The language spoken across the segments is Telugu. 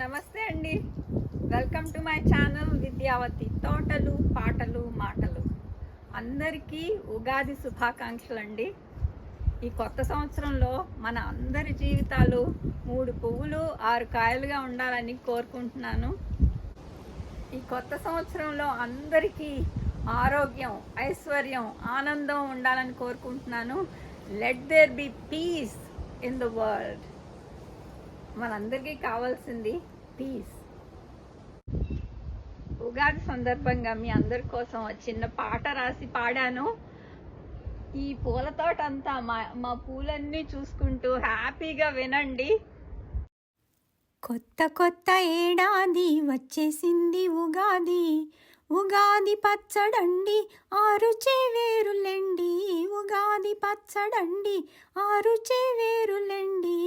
నమస్తే అండి. Welcome to my channel Vidyavathi తోటలు పాటలు మాటలు. అందరికీ ఉగాది శుభాకాంక్షలు అండి. ఈ కొత్త సంవత్సరంలో మన అందరి జీవితాలు మూడు పువ్వులు ఆరు కాయలుగా ఉండాలని కోరుకుంటున్నాను. ఈ కొత్త సంవత్సరంలో అందరికీ ఆరోగ్యం ఐశ్వర్యం ఆనందం ఉండాలని కోరుకుంటున్నాను. Let there be peace in the world మనందరికీ కావాల్సింది పీస్ ఉగాది సందర్భంగా మీ అందరి కోసం చిన్న పాట రాసి పాడాను. ఈ పూల తోట అంతా మా మా పూలన్నీ చూసుకుంటూ హ్యాపీగా వినండి. కొత్త కొత్త ఏడాది వచ్చేసింది ఉగాది. ఉగాది పచ్చడండి ఆరుచే వేరులెండి. ఉగాది పచ్చడండి ఆరుచే వేరులెండి.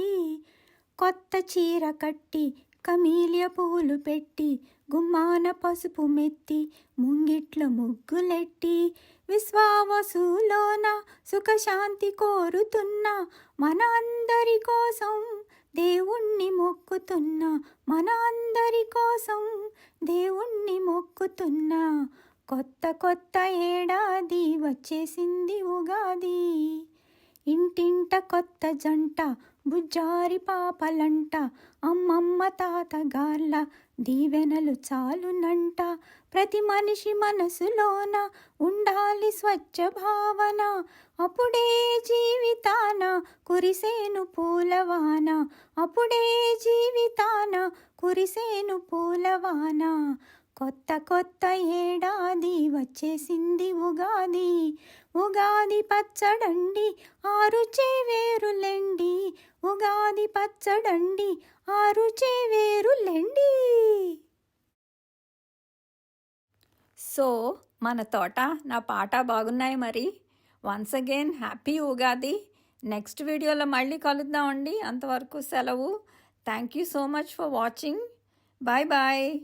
కొత్త చీర కట్టి కమీలియ పూలు పెట్టి గుమ్మాన పసుపు మెత్తి ముంగిట్ల ముగ్గులెట్టి విశ్వావసులోన సుఖశాంతి కోరుతున్నా మన అందరి కోసం దేవుణ్ణి మొక్కుతున్నా మన అందరి కోసం దేవుణ్ణి మొక్కుతున్నా కొత్త కొత్త ఏడాది వచ్చేసింది ఉగాది. ఇంటింట కొత్త జంట బుజ్జారి పాపలంట అమ్మమ్మ తాతగార్ల దీవెనలు చాలునంట. ప్రతి మనిషి మనసులోన ఉండాలి స్వచ్ఛ భావన. అప్పుడే జీవితాన కురిసేను పూలవాన. అప్పుడే జీవితాన కురిసేను పూలవాన. కొత్త కొత్త ఏడాది వచ్చేసింది ఉగాది. ఉగాది పచ్చడండి ఆరుచే వేరులెండి. ఉగాది పచ్చడండి ఆరుచే వేరులెండి. సో మన తోట నా పాట బాగున్నాయి మరి. Once again happy Ugadi. Next వీడియోలో మళ్ళీ కలుద్దామండి అంతవరకు సెలవు. Thank you so much for watching bye bye